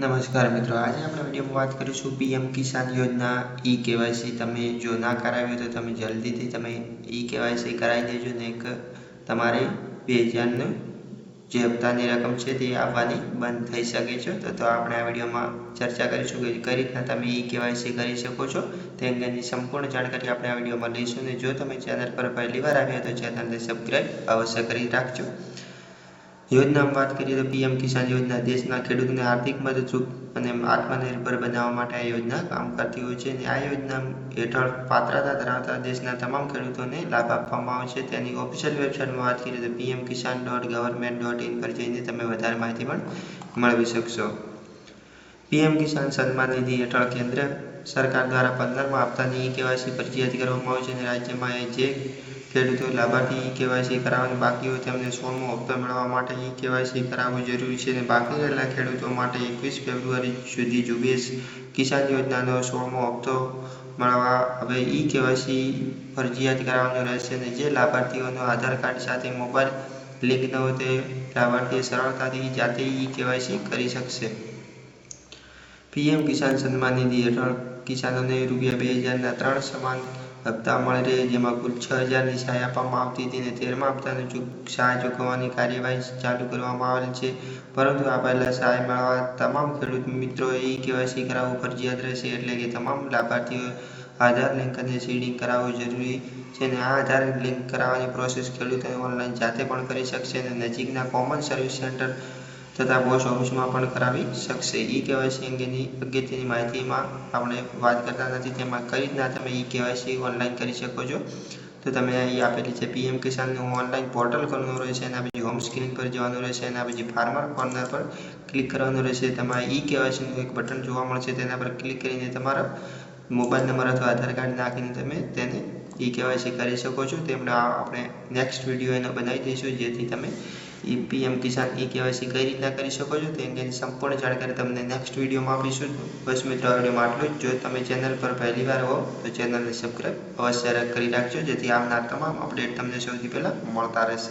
નમસ્કાર મિત્રો, આજે આપણે વિડીયોમાં વાત કરીશું પીએમ કિસાન યોજના ઈ કેવાયસી તમે જો ના કરાવ્યું તો તમે જલ્દીથી તમે ઈ કેવાયસી કરાવી દેજો ને એક તમારે બે હજારનું જે હપ્તાની રકમ છે તે આવવાની બંધ થઈ શકે છે. તો તો આપણે આ વિડીયોમાં ચર્ચા કરીશું કે કઈ રીતના તમે ઈ કેવાયસી કરી શકો છો તે અંગેની સંપૂર્ણ જાણકારી આપણે આ વિડીયોમાં લઈશું ને જો તમે ચેનલ પર પહેલી વાર આવ્યા તો ચેનલને સબસ્ક્રાઈબ અવશ્ય કરી રાખજો. યોજનામાં વાત કરીએ તો પીએમ કિસાન યોજના દેશના ખેડૂતોને આર્થિક મદદરૂપ અને આત્મનિર્ભર બનાવવા માટે આ યોજના કામ કરતી હોય છે અને આ યોજના હેઠળ પાત્રતા ધરાવતા દેશના તમામ ખેડૂતોને લાભ આપવામાં આવે છે. તેની ઓફિશિયલ વેબસાઇટમાં વાત કરીએ તો PM Kisan dot government dot in પર જઈને તમે વધારે માહિતી પણ મેળવી શકશો. પીએમ કિસાન સન્માન નિધિ હેઠળ કેન્દ્ર સરકાર દ્વારા પંદરમાં હપ્તાની ઈ કેવાયસી ફરજિયાત કરવામાં આવી છે અને રાજ્યમાં જે ખેડૂતો લાભાર્થી ઈ કેવાયસી કરાવવાની બાકી હોય તેમને સોળમો હપ્તો મેળવવા માટે ઈ કેવાયસી કરાવવું જરૂરી છે અને બાકી રહેલા ખેડૂતો માટે એકવીસ ફેબ્રુઆરી સુધી ઝુંબેશ કિસાન યોજનાનો સોળમો હપ્તો મળવા હવે ઈ કેવાયસી ફરજિયાત કરાવવાનું રહેશે અને જે લાભાર્થીઓનો આધાર કાર્ડ સાથે મોબાઈલ લિંક ન હોય તે લાભાર્થી સરળતાથી જાતે ઈ કેવાયસી કરી શકશે. પીએમ કિસાન સન્માન નિધિ હેઠળ કિસાનોને રૂપિયા બે હજારના ત્રણ સમાન હપ્તા મળી રહે, જેમાં કુલ છ હજારની સહાય આપવામાં આવતી હતી અને તેરમા હપ્તાનું સહાય ચૂકવવાની કાર્યવાહી ચાલુ કરવામાં આવેલ છે. પરંતુ આ પહેલાં સહાય મળવા તમામ ખેડૂત મિત્રોએ ઈ કેવાયસી કરાવવું ફરજિયાત રહેશે એટલે કે તમામ લાભાર્થીઓ આધાર લિંક અને સીડિંગ કરાવવું જરૂરી છે અને આ આધાર લિંક કરાવવાની પ્રોસેસ ખેડૂતોને ઓનલાઈન જાતે પણ કરી શકશે અને નજીકના કોમન સર્વિસ સેન્ટર તથા પોસ્ટ ઓફિસમાં પણ કરાવી શકશે. ઈ કેવાયસી અંગેની અગત્યની માહિતીમાં આપણે વાત કરતા નથી. તેમાં કઈ રીતના તમે ઈ કેવાયસી ઓનલાઈન કરી શકો છો? તો તમે અહીં આપેલી છે પીએમ કિસાનનું ઓનલાઈન પોર્ટલ કરવાનું રહેશે, એના પછી હોમ સ્ક્રીન પર જવાનું રહેશે, એના પછી ફાર્મર કોર્નર પર ક્લિક કરવાનું રહેશે. તમારે ઈ કેવાયસીનું એક બટન જોવા મળશે. તેના પર ક્લિક કરીને તમારા મોબાઈલ નંબર અથવા આધાર કાર્ડ નાખીને તમે તેને ઈ કેવાયસી કરી શકો છો. તેમણે આપણે નેક્સ્ટ વીડિયો એનો બનાવી દઈશું, જેથી તમે ઈ પીએમ કિસાન ઈ કેવાયસી કઈ રીતના કરી શકો છો તે અંગેની સંપૂર્ણ જાણકારી તમને નેક્સ્ટ વિડીયોમાં આપીશું. બસ મિત્રો, આ આટલું જ. જો તમે ચેનલ પર પહેલી વાર હો, તો ચેનલને સબસ્ક્રાઈબ અવશ્ય કરી રાખજો, જેથી આવનાર તમામ અપડેટ તમને સૌથી પહેલાં મળતા રહેશે.